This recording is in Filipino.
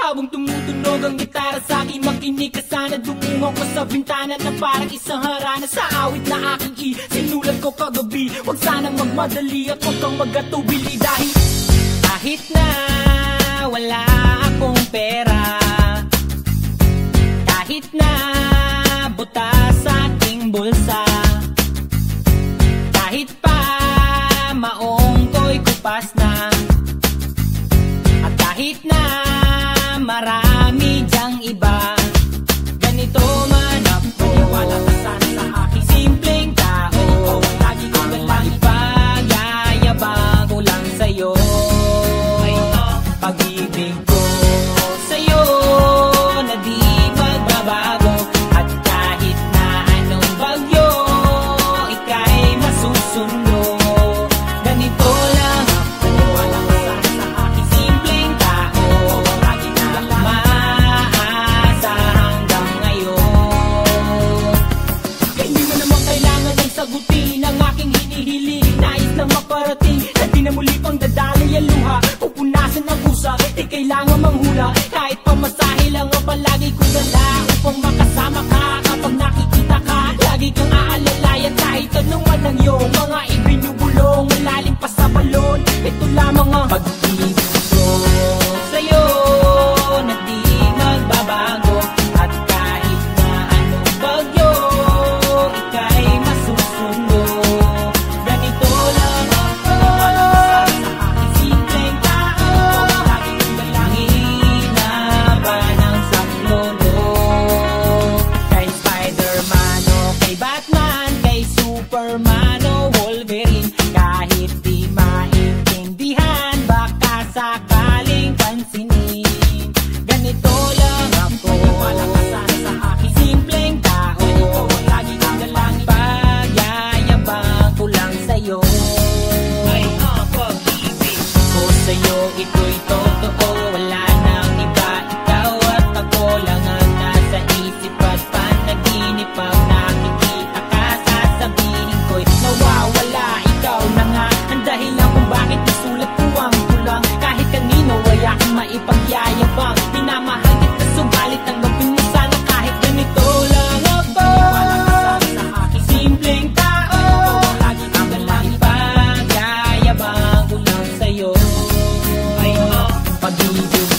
Habang tumutunog ang gitara. Sa akin Makinig ka sana Dumungo ko sa bintana Na parang isang harana. Sa awit na aking i Sinulat ko kagabi. Huwag sanang magmadali At huwag kang magatubili Dahil kahit na wala akong pera Kahit na buta sa aking bulsa Kahit pa maong ko'y kupas na At kahit na my. Maparating Na di na muli pang dadali ang luha. Pupunasan ng pusa Di kailangan manghula. Kahit pamasahe lang ang palagi kong dala Upang makasama ka. Kapag nakikita ka Lagi kang aalalayan Kahit anong man ang iyong Mga ibinubulong Malalim pa sa balon. Ito lamang ang pag-ibig it do the